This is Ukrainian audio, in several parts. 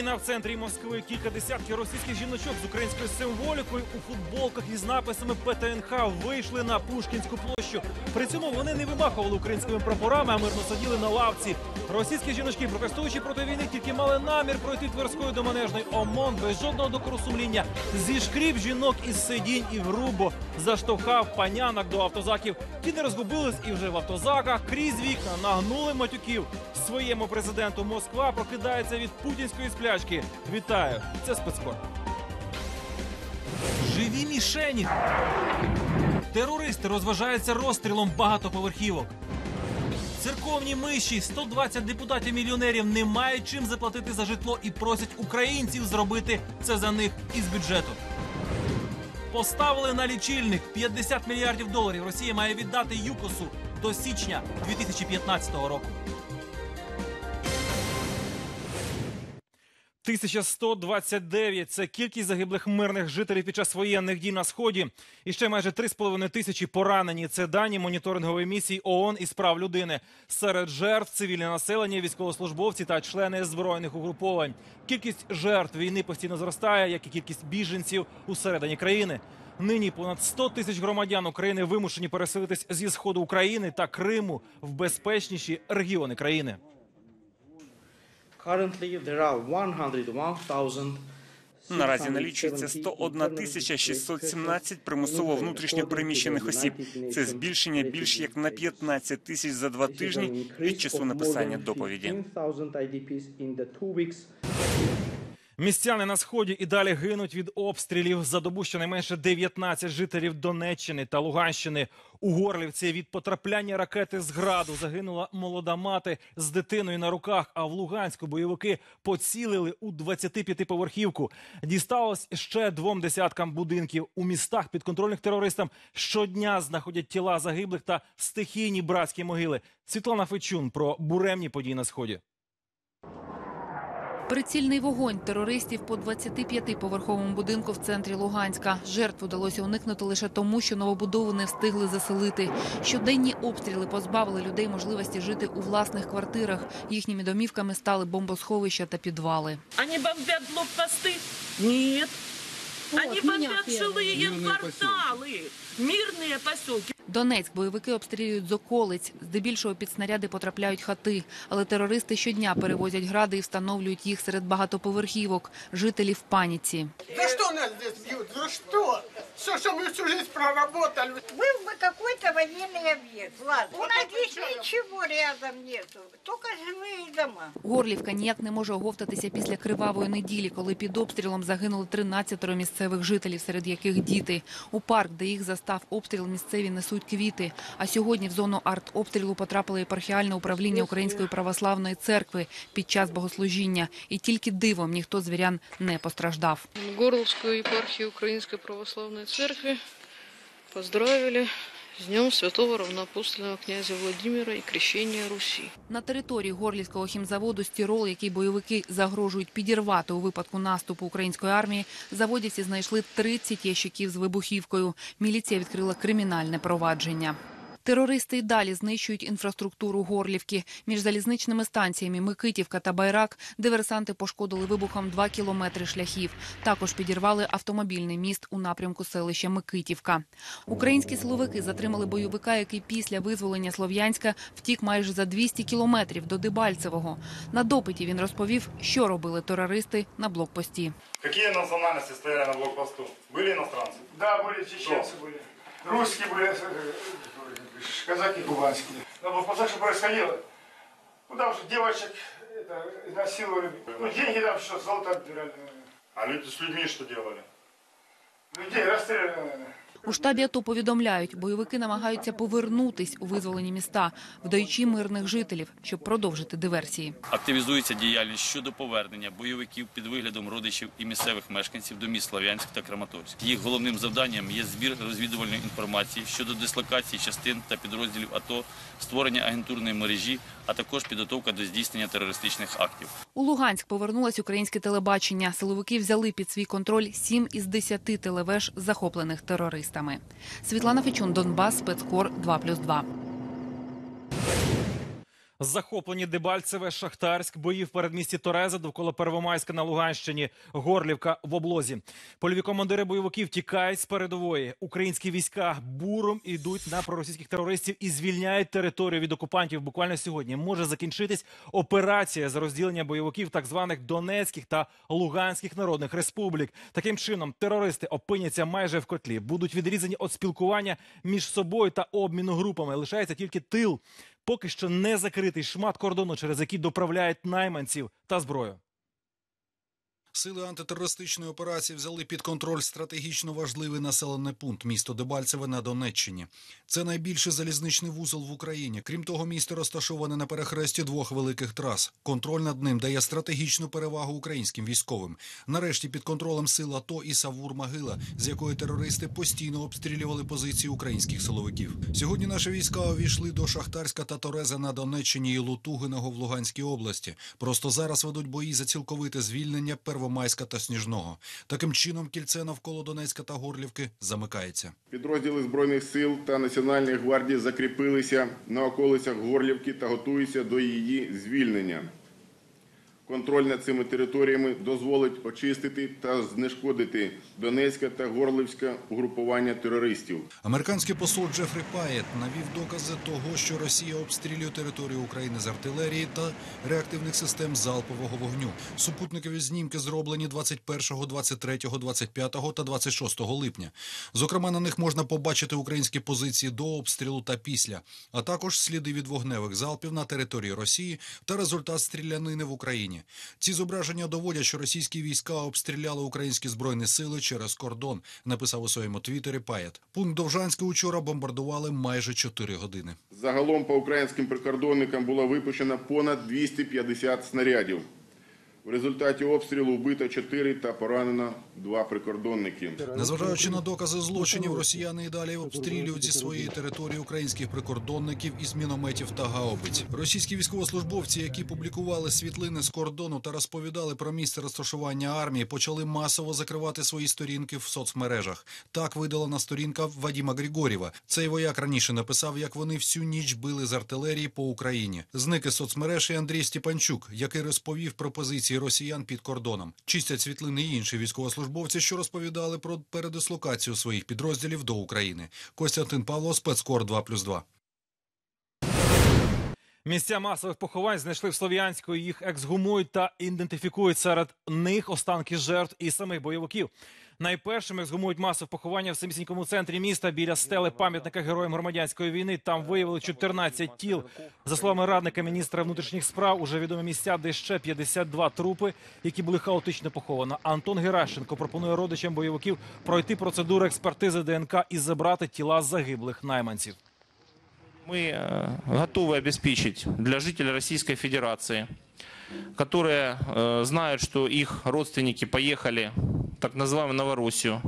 Україна в центрі Москви. Кілька десятків російських жіночок з українською символікою у футболках із написами ПТНХ вийшли на Пушкінську площу. При цьому вони не вимахували українськими прапорами, а мирно сиділи на лавці. Російські жіночки, протестуючи проти війни, тільки мали намір пройти Тверською до Манежної ОМОН без жодного докору сумління. Зішкрів жінок із сидінь і грубо заштовхав панянок до автозаків. Ті не розгубились і вже в автозаках крізь вікна нагнули матюків. Своєму президенту Москва прокидається від путінської сплячки. Вітаю! Це спецкор. Живі мішені. Терористи розважаються розстрілом багатоповерхівок. Церковні миші 120 депутатів-мільйонерів не мають чим заплатити за житло і просять українців зробити це за них із бюджету. Поставили на лічильник 50 мільярдів доларів. Росія має віддати ЮКОСу до січня 2015 року. 1129 – це кількість загиблих мирних жителів під час воєнних дій на сході. І ще майже 3,5 тисячі поранені. Це дані моніторингової місії ООН із прав людини. Серед жертв цивільне населення, військовослужбовці та члени збройних угруповань. Кількість жертв війни постійно зростає, як і кількість біженців усередині країни. Нині понад 100 тисяч громадян України вимушені переселитись зі сходу України та Криму в безпечніші регіони країни. Наразі налічується 101 тисяча 617 примусово внутрішньо переміщених осіб. Це збільшення більш як на 15 тисяч за два тижні від часу написання доповіді. Містяни на сході і далі гинуть від обстрілів. За добу щонайменше 19 жителів Донеччини та Луганщини. У Горлівці від потрапляння ракети з граду загинула молода мати з дитиною на руках. А в Луганську бойовики поцілили у 25-поверхівку. Дісталось ще двом десяткам будинків. У містах підконтрольних терористам щодня знаходять тіла загиблих та стихійні братські могили. Світлана Фечун про буремні події на сході. Прицільний вогонь терористів по 25-поверховому будинку в центрі Луганська. Жертв удалося уникнути лише тому, що новобудову не встигли заселити. Щоденні обстріли позбавили людей можливості жити у власних квартирах. Їхніми домівками стали бомбосховища та підвали. Ані бомбять блокпосты? Нет. Они бомбят жилые кварталы, мирные поселки. Донецьк бойовики обстрілюють з околиць. Здебільшого під снаряди потрапляють хати. Але терористи щодня перевозять гради і встановлюють їх серед багатоповерхівок. Жителі в паніці. За что нас здесь бьют? За что? Все, что мы всю жизнь проработали. Был бы какой-то военный объект. Ладно. У нас здесь ничего рядом нету. Только жилые дома. Горлівка ніяк не може оговтатися після кривавої неділі, коли під обстрілом загинули 13 місцевих жителів, серед яких діти. У парк, де їх застав обстріл, місцеві несуть квіти. А сьогодні в зону артобстрілу потрапило єпархіальне управління Української православної церкви під час богослужіння. І тільки дивом ніхто з вірян не постраждав. Горловскую епархию Украинской Православной Церкви поздравили з Днем Святого равнопостольного князя Владимира і крещення Русі На території Горлівського хімзаводу «Стірол», який бойовики загрожують підірвати у випадку наступу української армії, заводівці знайшли 30 ящиків з вибухівкою. Міліція відкрила кримінальне провадження. Терористи й далі знищують інфраструктуру Горлівки. Між залізничними станціями Микитівка та Байрак диверсанти пошкодили вибухом 2 кілометри шляхів. Також підірвали автомобільний міст у напрямку селища Микитівка. Українські силовики затримали бойовика, який після визволення Слов'янська втік майже за 200 кілометрів до Дебальцевого. На допиті він розповів, що робили терористи на блокпості. Какие национальности стояли на блокпосту? Были иностранцы? Да, были чеченцы были. Русские были, э, Казаки кубанские. На блокпостах что происходило? Ну там же девочек это, насиловали. Ну деньги там что, золото отбирали. А люди с людьми что делали? Людей расстреляли. наверное. У штабі АТО повідомляють, бойовики намагаються повернутись у визволені міста, вдаючи мирних жителів, щоб продовжити диверсії. Активізується діяльність щодо повернення бойовиків під виглядом родичів і місцевих мешканців до міст Слав'янськ та Краматорськ. Їх головним завданням є збір розвідувальної інформації щодо дислокації частин та підрозділів АТО, створення агентурної мережі, а також підготовка до здійснення терористичних актів. У Луганськ повернулось українське телебачення. Силовики взяли під свій контроль 7 із 10 телевеж, захоплених терористами. Світлана Фечун, Донбас, спецкор 2+,2. Захоплені Дебальцеве, Шахтарськ, бої в передмісті Тореза довкола Первомайська на Луганщині, Горлівка в облозі. Польові командири бойовиків тікають з передової. Українські війська буром ідуть на проросійських терористів і звільняють територію від окупантів. Буквально сьогодні може закінчитись операція з розділення бойовиків так званих Донецьких та Луганських народних республік. Таким чином терористи опиняться майже в котлі, будуть відрізані від спілкування між собою та обміну групами. Лишається тільки тил. Поки що не закритий шмат кордону, через який доправляють найманців та зброю. Сили антитерористичної операції взяли під контроль стратегічно важливий населений пункт місто Дебальцеве на Донеччині. Це найбільший залізничний вузол в Україні. Крім того, місто розташоване на перехресті двох великих трас. Контроль над ним дає стратегічну перевагу українським військовим. Нарешті під контролем сил АТО і Савур Могила, з якої терористи постійно обстрілювали позиції українських силовиків. Сьогодні наші війська увійшли до Шахтарська та Тореза на Донеччині і Лутугиного в Луганській області. Просто зараз ведуть бої за цілковите звільнення Первомайська та Сніжного. Таким чином кільце навколо Донецька та Горлівки замикається. Підрозділи Збройних сил та Національної гвардії закріпилися на околицях Горлівки та готуються до її звільнення. Контроль над цими територіями дозволить очистити та знешкодити Донецьке та Горлівське угрупування терористів. Американський посол Джефрі Паєт навів докази того, що Росія обстрілює територію України з артилерії та реактивних систем залпового вогню. Супутникові знімки зроблені 21, 23, 25 та 26 липня. Зокрема, на них можна побачити українські позиції до обстрілу та після, а також сліди від вогневих залпів на території Росії та результат стрілянини в Україні. Ці зображення доводять, що російські війська обстріляли українські збройні сили через кордон. Написав у своєму твіттері Паєт. Пункт Довжанська учора бомбардували майже 4 години. Загалом по українським прикордонникам було випущено понад 250 снарядів. В результаті обстрілу вбито 4 та поранено 2 прикордонники. Незважаючи на докази злочинів, росіяни і далі обстрілюють зі своєї території українських прикордонників із мінометів та гаубиць. Російські військовослужбовці, які публікували світлини з кордону та розповідали про місце розташування армії, почали масово закривати свої сторінки в соцмережах. Так видалена сторінка Вадіма Григорєва. Цей вояк раніше написав, як вони всю ніч били з артилерії по Україні. Зник із соцмереж і Андрій Степанчук, який розповів про позиції росіян під кордоном. Чистять світлини і інші військовослужбовці, що розповідали про передислокацію своїх підрозділів до України. Костянтин Павло, спецкор 2+,2. Місця масових поховань знайшли в Слов'янську. Їх ексгумують та ідентифікують серед них останки жертв і самих бойовиків. Найпершим ексгумують масове поховання в самісінькому центрі міста біля стели пам'ятника героям громадянської війни. Там виявили 14 тіл. За словами радника міністра внутрішніх справ, уже відомі місця, де ще 52 трупи, які були хаотично поховано. Антон Геращенко пропонує родичам бойовиків пройти процедуру експертизи ДНК і забрати тіла загиблих найманців. Мы э, готовы обеспечить для жителей Российской Федерации, которые э, знают, что их родственники поехали, так называемую Новороссию,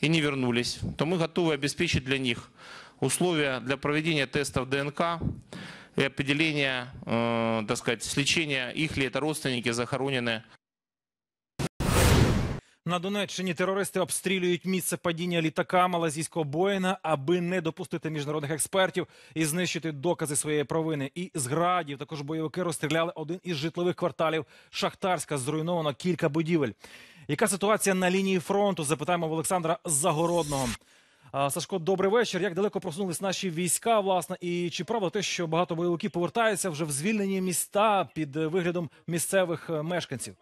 и не вернулись, то мы готовы обеспечить для них условия для проведения тестов ДНК и определения, э, так сказать, лечения, их ли это родственники захоронены На Донеччині терористи обстрілюють місце падіння літака малазійського Боїна, аби не допустити міжнародних експертів і знищити докази своєї провини. І з градів також бойовики розстріляли один із житлових кварталів Шахтарська. Зруйновано кілька будівель. Яка ситуація на лінії фронту? Запитаємо в Олександра Загородного. Сашко, добрий вечір. Як далеко просунулись наші війська, власне, і чи правда те, що багато бойовиків повертаються вже в звільнені міста під е, виглядом місцевих е, мешканців?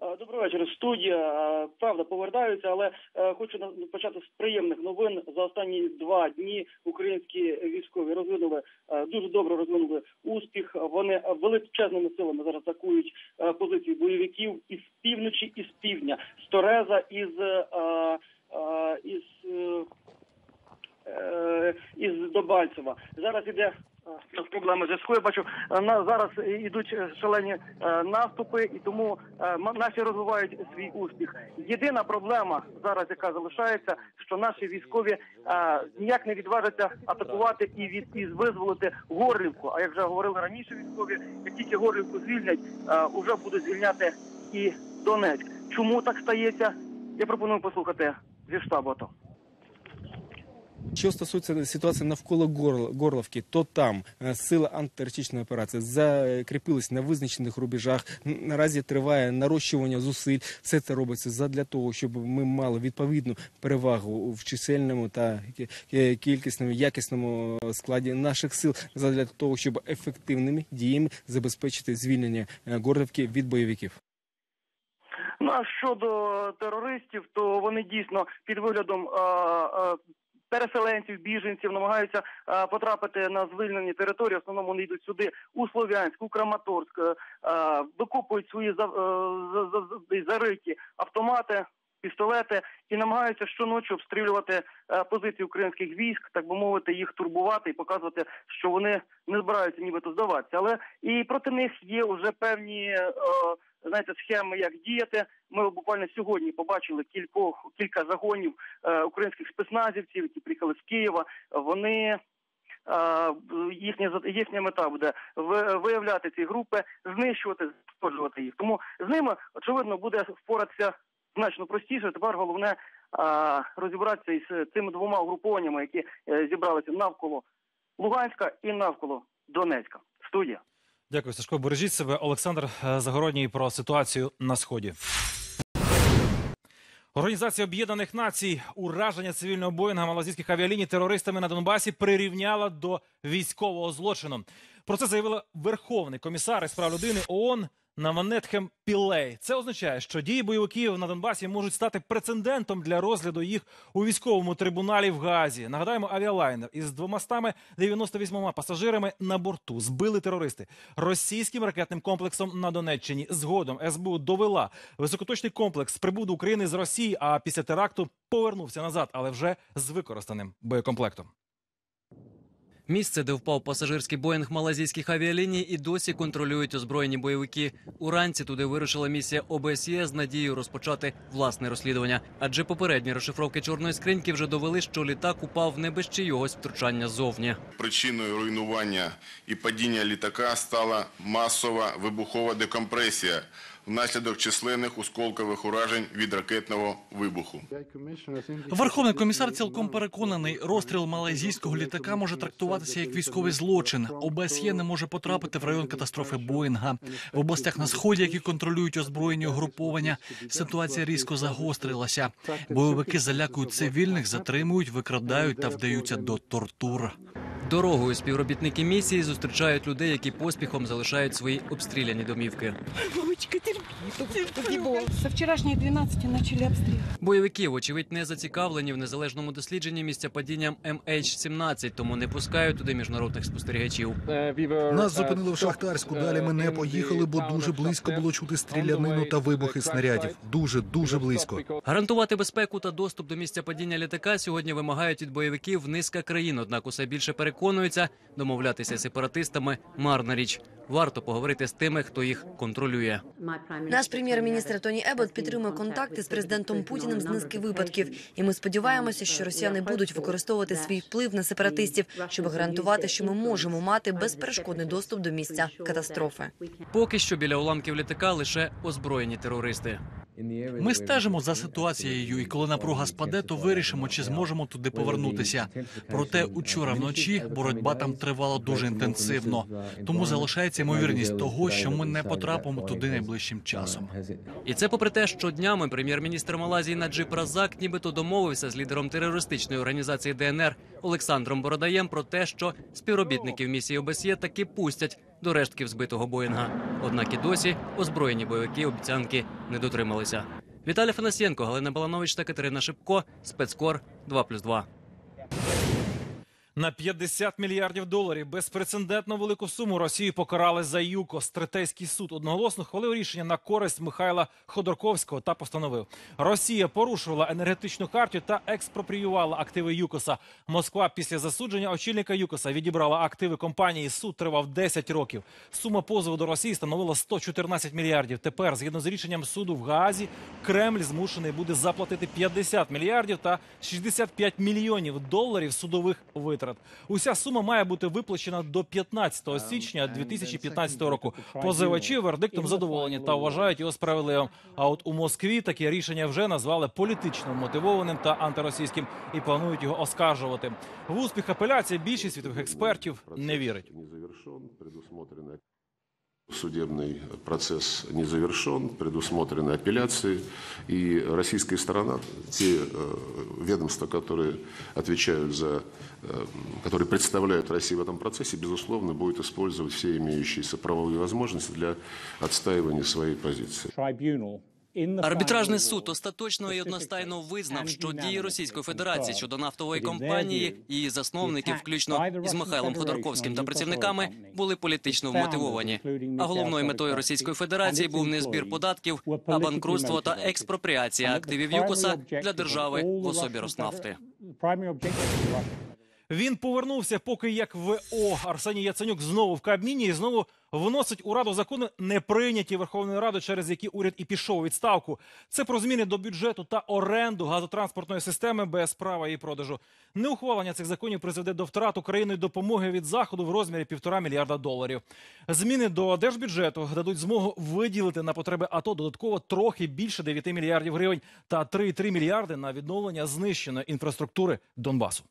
Добрий вечір, студія. Правда, повертаються, але е, хочу почати з приємних новин. За останні два дні українські військові розвинули е, дуже добре розвинули успіх. Вони величезними силами зараз атакують е, позиції бойовиків із півночі і з півдня, з Тореза із із. із Добальцева. Зараз іде проблеми зв'язку. Я бачу, е, на зараз ідуть е, шалені е, наступи, і тому наші розвивають свій успіх. Єдина проблема зараз, яка залишається, що наші військові ніяк не відважаться атакувати і від і визволити Горлівку. А як вже говорили раніше, військові, як тільки Горлівку звільнять, уже будуть звільняти і Донецьк. Чому так стається? Я пропоную послухати зі штабу АТО. Що стосується ситуації навколо Горл- Горловки, то там е, сили антитерористичної операції закріпились на визначених рубежах. Наразі триває нарощування зусиль. Все це робиться задля того, щоб ми мали відповідну перевагу в чисельному та кі- кі- кількісному, якісному складі наших сил, задля того, щоб ефективними діями забезпечити звільнення е, Горлівки від бойовиків. Ну а щодо терористів, то вони дійсно під виглядом е, е, переселенців, біженців намагаються е, потрапити на звільнені території. Основному вони йдуть сюди у Слов'янськ, у Краматорськ, е, викопують свої е, за- за- за- зариті автомати. Пістолети і намагаються щоночі обстрілювати позиції українських військ, так би мовити, їх турбувати і показувати, що вони не збираються нібито здаватися. Але і проти них є вже певні знаєте, схеми, як діяти. Ми буквально сьогодні побачили кількох кілька загонів е, українських спецназівців, які приїхали з Києва. Вони е, їхня їхня мета буде ви- виявляти ці групи, знищувати, знешкоджувати їх. Тому з ними очевидно буде впоратися значно простіше. Тепер головне е, розібратися із цими двома угрупованнями, які е, зібралися навколо Луганська і навколо Донецька. Студія. Дякую, Сашко. Бережіть себе. Олександр е, Загородній про ситуацію на сході. Організація Об'єднаних Націй ураження цивільного боїнга малазійських авіаліній терористами на Донбасі прирівняла до військового злочину. Про це заявила Верховний комісар із прав людини ООН Наванетхем Пілей. Це означає, що дії бойовиків на Донбасі можуть стати прецедентом для розгляду їх у військовому трибуналі в Газі. Нагадаємо, авіалайнер із 298 пасажирами на борту збили терористи російським ракетним комплексом на Донеччині. Згодом СБУ довела високоточний комплекс прибув до України з Росії, а після теракту повернувся назад, але вже з використаним боєкомплектом. Місце, де впав пасажирський боїнг малазійських авіаліній, і досі контролюють озброєні бойовики. Уранці туди вирушила місія ОБСЄ з надією розпочати власне розслідування. Адже попередні розшифровки чорної скриньки вже довели, що літак упав не без чийогось втручання зовні. Причиною руйнування і падіння літака стала масова вибухова декомпресія внаслідок численних осколкових уражень від ракетного вибуху. Верховний комісар цілком переконаний, розстріл малайзійського літака може трактуватися як військовий злочин. ОБСЄ не може потрапити в район катастрофи Боїнга. В областях на сході, які контролюють озброєні угруповання, ситуація різко загострилася. Бойовики залякують цивільних, затримують, викрадають та вдаються до тортур. Дорогою співробітники місії зустрічають людей, які поспіхом залишають свої обстріляні домівки. Мамочка, терпи. Со вчерашней 12 начали обстрел. Бойовики, вочевидь, не зацікавлені в незалежному дослідженні місця падіння MH17, тому не пускають туди міжнародних спостерігачів. Нас зупинили в Шахтарську. Далі ми не поїхали, бо дуже близько було чути стрілянину та вибухи снарядів. Дуже дуже близько. Гарантувати безпеку та доступ до місця падіння літака сьогодні вимагають від бойовиків низка країн. Однак усе більше переконуються, домовлятися з сепаратистами марна річ. Варто поговорити з тими, хто їх контролює. Наш прем'єр-міністр Тоні Ебот підтримує контакти з президентом Путіним з низки випадків, і ми сподіваємося, що росіяни будуть використовувати свій вплив на сепаратистів, щоб гарантувати, що ми можемо мати безперешкодний доступ до місця катастрофи. Поки що біля уламків літака лише озброєні терористи. Ми стежимо за ситуацією, і коли напруга спаде, то вирішимо, чи зможемо туди повернутися. Проте учора вночі боротьба там тривала дуже інтенсивно. Тому залишається ймовірність того, що ми не потрапимо туди найближчим часом. І це попри те, що днями прем'єр-міністр Малайзії Наджиб Разак нібито домовився з лідером терористичної організації ДНР Олександром Бородаєм про те, що співробітників місії ОБСЄ таки пустять до рештків збитого Боїнга. Однак і досі озброєні бойовики обіцянки не дотрималися. Віталій Фанасєнко, Галина Баланович та Катерина Шипко. Спецкор 2+,2. На 50 мільярдів доларів безпрецедентно велику суму Росію покарали за ЮКОС. Третейський суд одноголосно хвалив рішення на користь Михайла Ходорковського та постановив: Росія порушувала енергетичну хартію та експропріювала активи ЮКОСа. Москва після засудження очільника ЮКОСа відібрала активи компанії. Суд тривав 10 років. Сума позову до Росії становила 114 мільярдів. Тепер, згідно з рішенням суду в Гаазі, Кремль змушений буде заплатити 50 мільярдів та 65 мільйонів доларів судових витрат. Витрат. Уся сума має бути виплачена до 15 січня 2015 року. Позивачі вердиктом задоволені та вважають його справедливим. А от у Москві таке рішення вже назвали політично мотивованим та антиросійським і планують його оскаржувати. В успіх апеляції більшість світових експертів не вірить. Судебный процесс не завершен, предусмотрены апелляции, и российская сторона, те э, ведомства, которые отвечают за, э, которые представляют Россию в этом процессе, безусловно, будет использовать все имеющиеся правовые возможности для отстаивания своей позиции. Арбітражний суд остаточно і одностайно визнав, що дії Російської Федерації щодо нафтової компанії і її засновників, включно із Михайлом Ходорковським та працівниками, були політично вмотивовані. А головною метою Російської Федерації був не збір податків, а банкрутство та експропріація активів ЮКОСа для держави в особі Роснафти. Він повернувся, поки як ВО Арсеній Яценюк знову в Кабміні і знову вносить у раду закони, не прийняті Верховною Радою, через які уряд і пішов у відставку. Це про зміни до бюджету та оренду газотранспортної системи без права її продажу. Неухвалення цих законів призведе до втрат Україною допомоги від заходу в розмірі півтора мільярда доларів. Зміни до держбюджету дадуть змогу виділити на потреби АТО додатково трохи більше 9 мільярдів гривень та 3,3 мільярди на відновлення знищеної інфраструктури Донбасу.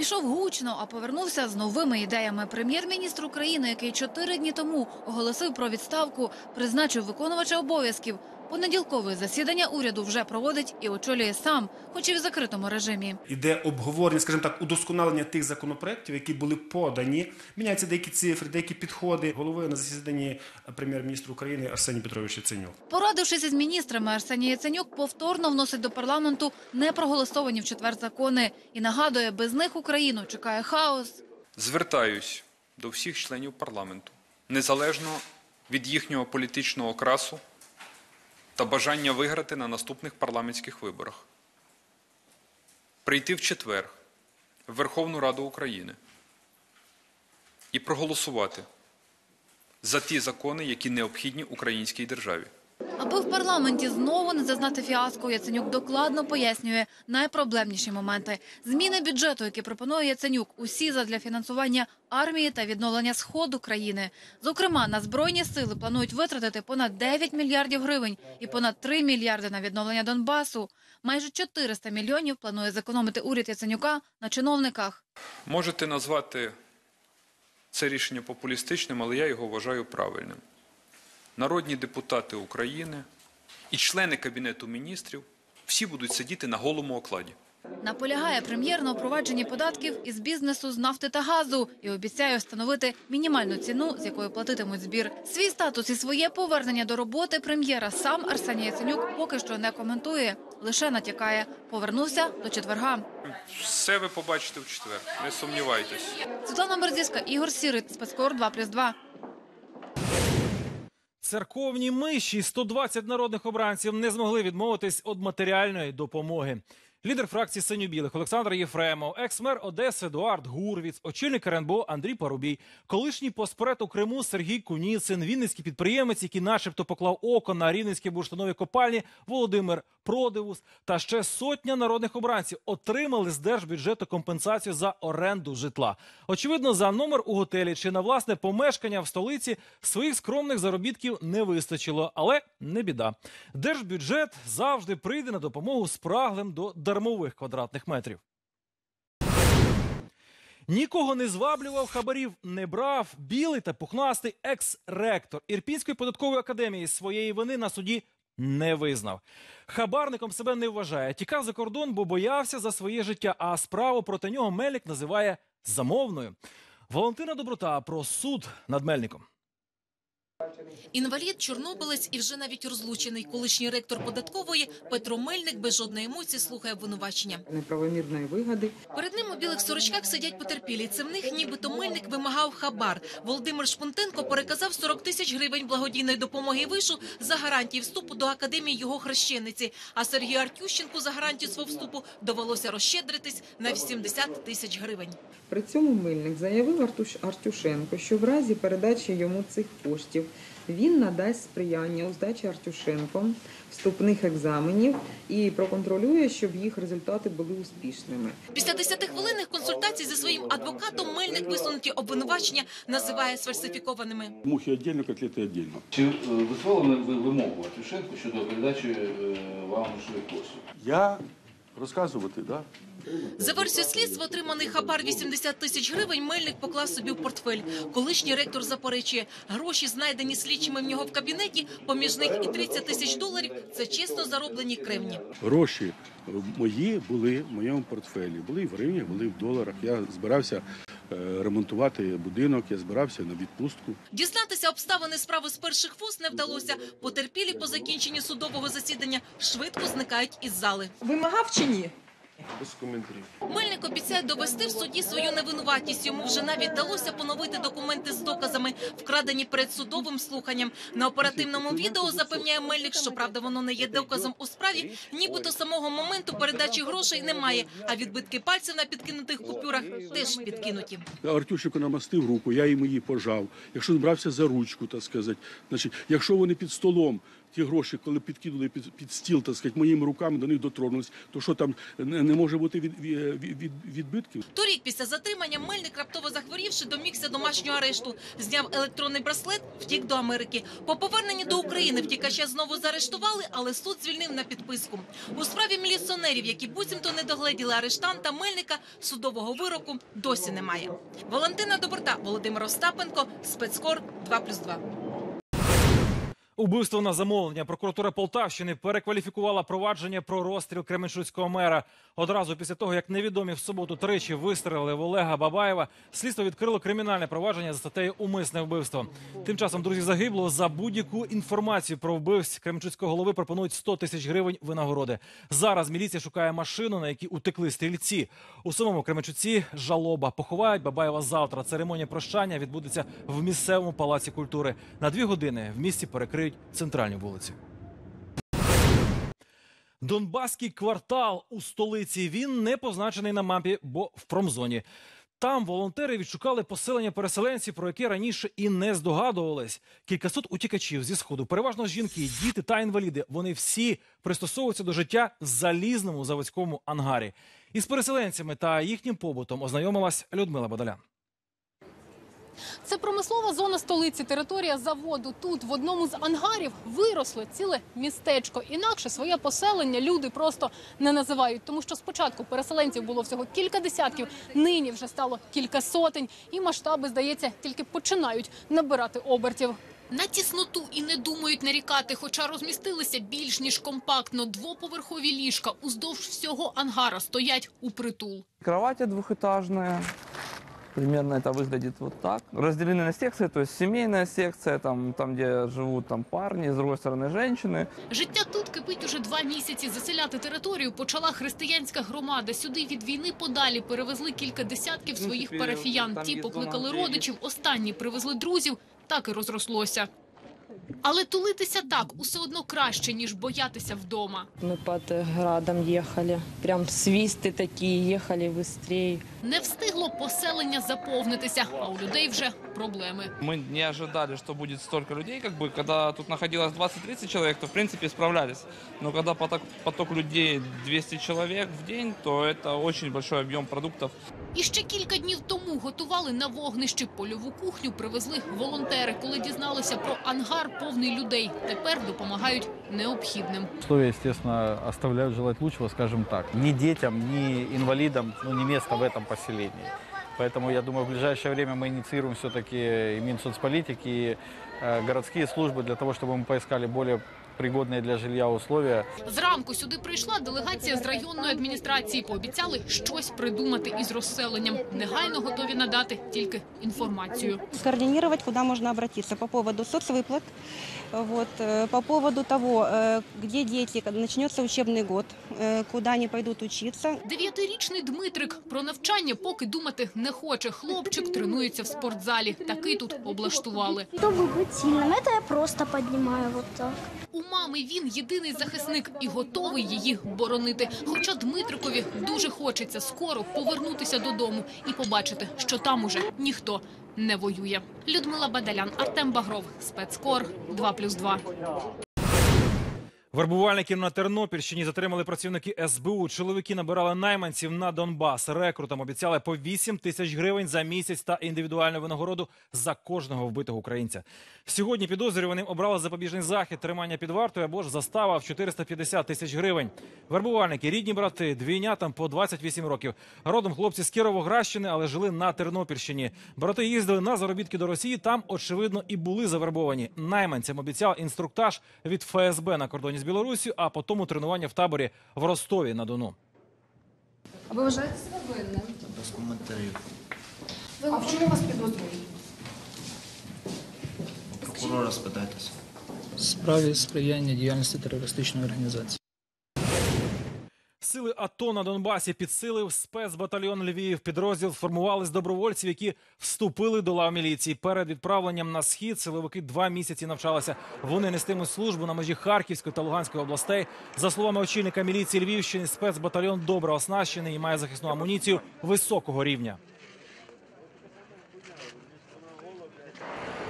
Пішов гучно, а повернувся з новими ідеями. Прем'єр-міністр України, який чотири дні тому оголосив про відставку, призначив виконувача обов'язків. Понеділкове засідання уряду вже проводить і очолює сам, хоч і в закритому режимі. Іде обговорення, скажімо так, удосконалення тих законопроєктів, які були подані. Міняються деякі цифри, деякі підходи. Головою на засіданні прем'єр-міністр України Арсеній Петрович Яценюк. Порадившись із міністрами, Арсеній Яценюк повторно вносить до парламенту непроголосовані в четвер закони і нагадує, без них Україну чекає хаос. Звертаюсь до всіх членів парламенту, незалежно від їхнього політичного окрасу та бажання виграти на наступних парламентських виборах. Прийти в четвер в Верховну Раду України і проголосувати за ті закони, які необхідні українській державі. Аби в парламенті знову не зазнати фіаско, Яценюк докладно пояснює найпроблемніші моменти. Зміни бюджету, які пропонує Яценюк, усі задля фінансування армії та відновлення сходу країни. Зокрема, на збройні сили планують витратити понад 9 мільярдів гривень і понад 3 мільярди на відновлення Донбасу. Майже 400 мільйонів планує зекономити уряд Яценюка на чиновниках. Можете назвати це рішення популістичним, але я його вважаю правильним. Народні депутати України і члени Кабінету міністрів всі будуть сидіти на голому окладі. Наполягає прем'єр на впровадженні податків із бізнесу з нафти та газу і обіцяє встановити мінімальну ціну, з якої платитимуть збір. Свій статус і своє повернення до роботи прем'єра сам Арсеній Яценюк поки що не коментує, лише натякає. Повернувся до четверга. Все ви побачите в четвер, не сумнівайтесь. Світлана Берзівська, Ігор Сірит, спецкор 2+,2. Церковні миші 120 народних обранців не змогли відмовитись від матеріальної допомоги. Лідер фракції синьо-білих Олександр Єфремов, екс-мер Одеси Едуард Гурвіц, очільник РНБО Андрій Парубій, колишній поспред у Криму Сергій Куніцин, вінницький підприємець, який, начебто, поклав око на рівненські бурштинові копальні Володимир Продивус та ще сотня народних обранців отримали з держбюджету компенсацію за оренду житла. Очевидно, за номер у готелі чи на власне помешкання в столиці своїх скромних заробітків не вистачило, але не біда. Держбюджет завжди прийде на допомогу спраглим до дармових квадратних метрів. Нікого не зваблював, хабарів не брав. Білий та пухнастий екс-ректор Ірпінської податкової академії своєї вини на суді не визнав. Хабарником себе не вважає. Тікав за кордон, бо боявся за своє життя. А справу проти нього Мельник називає замовною. Валентина Доброта про суд над Мельником. Інвалід, чорнобилець і вже навіть розлучений. Колишній ректор податкової Петро Мельник без жодної емоції слухає обвинувачення. неправомірної вигоди. Перед ним у білих сорочках сидять потерпілі. Це в них нібито Мельник вимагав хабар. Володимир Шпунтенко переказав 40 тисяч гривень благодійної допомоги вишу за гарантії вступу до академії його хрещениці. А Сергію Артющенку за гарантію свого вступу довелося розщедритись на 80 тисяч гривень. При цьому Мильник заявив Артуш Артюшенко, що в разі передачі йому цих коштів він надасть сприяння у здачі Артюшенком вступних екзаменів і проконтролює, щоб їх результати були успішними. Після 10-хвилинних консультацій зі своїм адвокатом Мельник висунуті обвинувачення називає сфальсифікованими. Мухи отдельно, котлеты отдельно. Чи е, висували ви вимогу Артюшенку щодо передачі е, вам грошових? Я розказувати, да? За версією слідства, отриманий хабар 80 тисяч гривень, Мельник поклав собі в портфель. Колишній ректор заперечує, гроші, знайдені слідчими в нього в кабінеті, поміж них і 30 тисяч доларів – це чесно зароблені кривні. Гроші мої були в моєму портфелі. Були і в гривнях, були і в доларах. Я збирався ремонтувати будинок, я збирався на відпустку. Дізнатися обставини справи з перших вуст не вдалося. Потерпілі по закінченні судового засідання швидко зникають із зали. Вимагав чи ні? Без коментарів. Мельник обіцяє довести в суді свою невинуватість. Йому вже навіть вдалося поновити документи з доказами, вкрадені перед судовим слуханням. На оперативному відео запевняє Мельник, що правда воно не є доказом у справі. Нібито самого моменту передачі грошей немає. А відбитки пальців на підкинутих купюрах теж підкинуті. Артюшику намастив руку, я йому її пожав. Якщо він брався за ручку, так сказати, значить, якщо вони під столом. Ті гроші, коли підкинули під, під стіл, так сказати, моїми руками до них дотронулись, то що там не, не може бути від, від, від, відбитків? Торік після затримання Мельник, раптово захворівши, домігся домашнього арешту. Зняв електронний браслет, втік до Америки. По поверненні до України втікача знову заарештували, але суд звільнив на підписку. У справі міліціонерів, які буцімто не догледіли арештанта Мельника, судового вироку досі немає. Валентина Доброта, Володимир Остапенко, спецкор 2+,2. Убивство на замовлення. Прокуратура Полтавщини перекваліфікувала провадження про розстріл Кременчуцького мера. Одразу після того, як невідомі в суботу тричі вистрелили в Олега Бабаєва, слідство відкрило кримінальне провадження за статтею Умисне вбивство. Тим часом друзі загиблого за будь-яку інформацію про вбивць Кременчуцького голови пропонують 100 тисяч гривень винагороди. Зараз міліція шукає машину, на якій утекли стрільці. У самому Кременчуці жалоба поховають Бабаєва завтра. Церемонія прощання відбудеться в місцевому палаці культури. На дві години в місті перекриють центральні вулиці. Донбаський квартал у столиці. Він не позначений на мапі, бо в промзоні. Там волонтери відшукали поселення переселенців, про яке раніше і не здогадувались. Кількасот утікачів зі сходу, переважно жінки, діти та інваліди. Вони всі пристосовуються до життя в залізному заводському ангарі. Із переселенцями та їхнім побутом ознайомилась Людмила Бадалян. Це промислова зона столиці, територія заводу. Тут в одному з ангарів виросло ціле містечко. Інакше своє поселення люди просто не називають, тому що спочатку переселенців було всього кілька десятків, нині вже стало кілька сотень, і масштаби, здається, тільки починають набирати обертів. На тісноту і не думають нарікати, хоча розмістилися більш ніж компактно. Двоповерхові ліжка уздовж всього ангара стоять у притул. Кровати двухэтажные. Примерно это выглядит вот так. Разделены на секции, то есть семейная секция, там, там где живут там парни, с другой стороны женщины. Життя тут кипить уже два місяці. Заселяти територію почала християнська громада. Сюди від війни подалі перевезли кілька десятків Ну, своїх тепер парафіян. там Ті є покликали зона, де родичів, останні привезли друзів. Так і розрослося. Але тулитися так усе одно краще, ніж боятися вдома. Мы под градом ехали. Прям свисты такие, ехали быстрее. Не встигло поселення заповнитися, а у людей вже проблеми. Мы не ожидали, что будет столько людей. Как бы, когда тут находилось 20-30 человек, то в принципе справлялись. Но когда поток, поток людей 200 человек в день, то это очень большой объем продуктов. І ще кілька днів тому готували на вогнищі. Польову кухню привезли волонтери, коли дізналися про ангар повний людей. Тепер допомагають необхідним. Условия, естественно, оставляют желать лучшего, скажем так. Ни детям, ни инвалидам, ну, не место в этом поселении. Поэтому, я думаю, в ближайшее время мы инициируем все-таки и Минсоцполитики, и э, городские службы для того, чтобы мы поискали более пригодные для жилья условия. Зранку сюди прийшла делегація з районної адміністрації. Пообіцяли щось придумати із розселенням. Негайно готові надати тільки інформацію. скоординировать, куда можно обратиться по поводу соцвыплат, вот, э, по поводу того, э, где дети, когда начнется учебный год, э, куда они пойдут учиться. Дев'ятирічний Дмитрик про навчання поки думати не хоче. Хлопчик тренується в спортзалі. Такий тут облаштували. Чтобы быть сильным, это я просто поднимаю вот так. У мами він єдиний захисник і готовий її боронити. Хоча Дмитрикові дуже хочеться скоро повернутися додому і побачити, що там уже ніхто не воює. Людмила Бадалян, Артем Багров, спецкор 2+,2. Вербувальників на Тернопільщині затримали працівники СБУ. Чоловіки набирали найманців на Донбас. Рекрутам обіцяли по 8 тисяч гривень за місяць та індивідуальну винагороду за кожного вбитого українця. Сьогодні підозрюваним обрали запобіжний захід, тримання під вартою або ж застава в 450 тисяч гривень. Вербувальники рідні брати, двійнятам по 28 років. Родом хлопці з Кіровоградщини, але жили на Тернопільщині. Брати їздили на заробітки до Росії. Там очевидно і були завербовані. Найманцям обіцяв інструктаж від ФСБ на кордоні з Білорусі, а потім тренування в таборі в Ростові на Дону. А ви вважаєте себе винним? Без коментарів. А в чому вас підозрюють? Прокурора спитайтеся. Справі сприяння діяльності терористичної організації. Сили АТО на Донбасі підсилив спецбатальйон Львів. Підрозділ сформували з добровольців, які вступили до лав міліції. Перед відправленням на схід силовики два місяці навчалися. Вони нестимуть службу на межі Харківської та Луганської областей. За словами очільника міліції Львівщини, спецбатальйон добре оснащений і має захисну амуніцію високого рівня.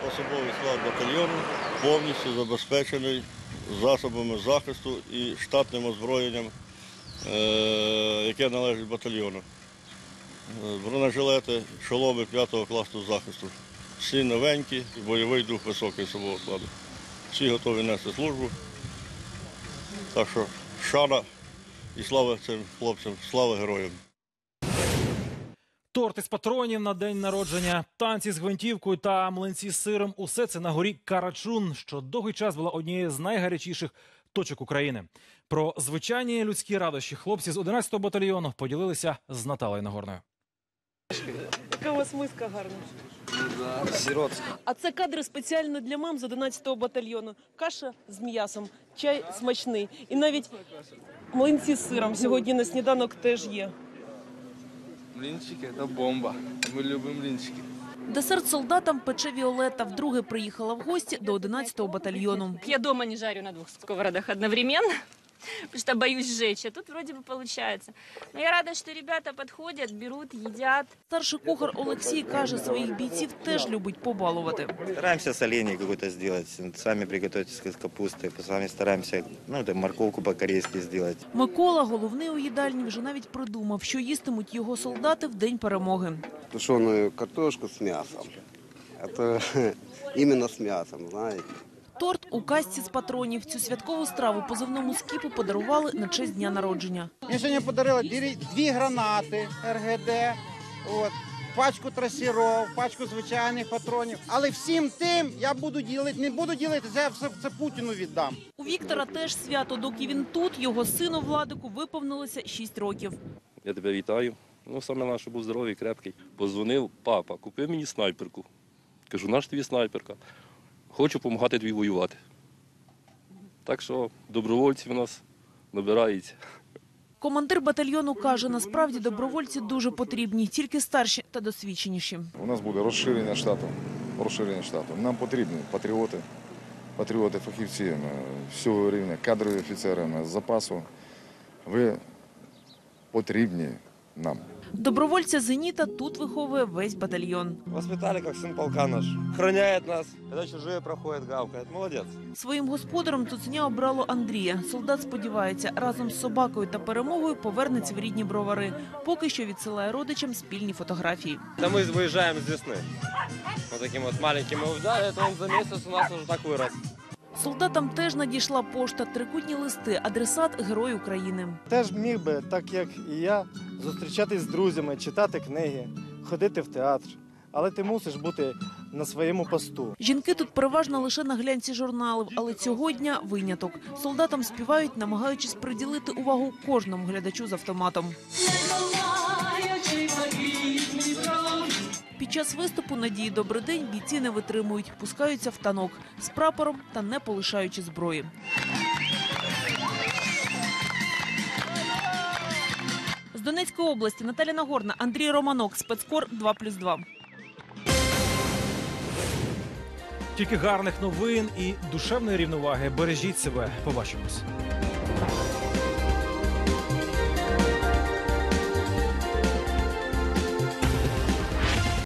Особовий склад батальйону повністю забезпечений засобами захисту і штатним озброєнням, яке належить батальйону. Е, Бронежилети, шоломи 5 класу захисту. Всі новенькі, бойовий дух високий особового складу. Всі готові нести службу. Так що шана і слава цим хлопцям, слава героям. Торт із патронів на день народження, танці з гвинтівкою та млинці з сиром. Усе це на горі Карачун, що довгий час була однією з найгарячіших точок України. Про звичайні людські радощі хлопці з 11-го батальйону поділилися з Наталою Нагорною. Яка у вас миска гарна. А це кадри спеціально для мам з 11-го батальйону. Каша з м'ясом, чай смачний. І навіть млинці з сиром сьогодні на сніданок теж є. Млінчики це бомба. Ми любимо млінчики. Десерт солдатам пече Віолетта. Вдруге приїхала в гості до 11-го батальйону. Я дома не жарю на двух сковородах одновременно, потому что боюсь сжечь. А тут вроде бы получается. Но я рада, что ребята подходят, берут, едят. Старший кухар Олексій каже, своїх бійців теж любить побалувати. Стараемся соленье какое-то сделать, сами приготовить из капусты, сами стараемся, ну, там, морковку по-корейски сделать. Микола, головний у їдальні, вже навіть придумав, що їстимуть його солдати в день перемоги. тушеную картошку с мясом. Это именно с мясом, знаете. Торт у касті з патронів. Цю святкову страву позивному скіпу подарували на честь дня народження. Мені сьогодні подарили дві, дві гранати РГД, от, пачку трасіров, пачку звичайних патронів. Але всім тим я буду ділити, не буду ділити, це я все це Путіну віддам. У Віктора теж свято. Доки він тут, його сину Владику виповнилося 6 років. Я тебе вітаю. Ну, саме наш, щоб був здоровий, крепкий. Позвонив, папа, купи мені снайперку. Кажу, наш тобі снайперка. Хочу допомагати тобі воювати. Так що добровольців у нас набирається. Командир батальйону каже, насправді добровольці дуже потрібні, тільки старші та досвідченіші. У нас буде розширення штату. Розширення штату. Нам потрібні патріоти, патріоти, фахівці е, всього рівня, кадрові офіцери е, з запасу. Ви потрібні нам. Добровольця Зеніта тут виховує весь батальйон. Воспитали, как сын полка наш. Охраняет нас. Когда чужие проходят, гавкает. Молодец. Своїм господарем цуценя обрало Андрія. Солдат сподівається, разом з собакою та перемогою повернеться в рідні бровари. Поки що відсилає родичам спільні фотографії. Да мы выезжаем с весны. Вот таким вот маленьким. И да, это он за месяц у нас уже так вырос. Солдатам теж надійшла пошта, трикутні листи, адресат Герой України. Теж міг би, так як і я, зустрічатись з друзями, читати книги, ходити в театр. Але ти мусиш бути на своєму посту. Жінки тут переважно лише на глянці журналів, але цього дня виняток. Солдатам співають, намагаючись приділити увагу кожному глядачу з автоматом. Під час виступу Надії Добрий день бійці не витримують, пускаються в танок з прапором та не полишаючи зброї. З Донецької області Наталя Нагорна, Андрій Романок, спецкор 2+,2. Тільки гарних новин і душевної рівноваги. Бережіть себе. Побачимось.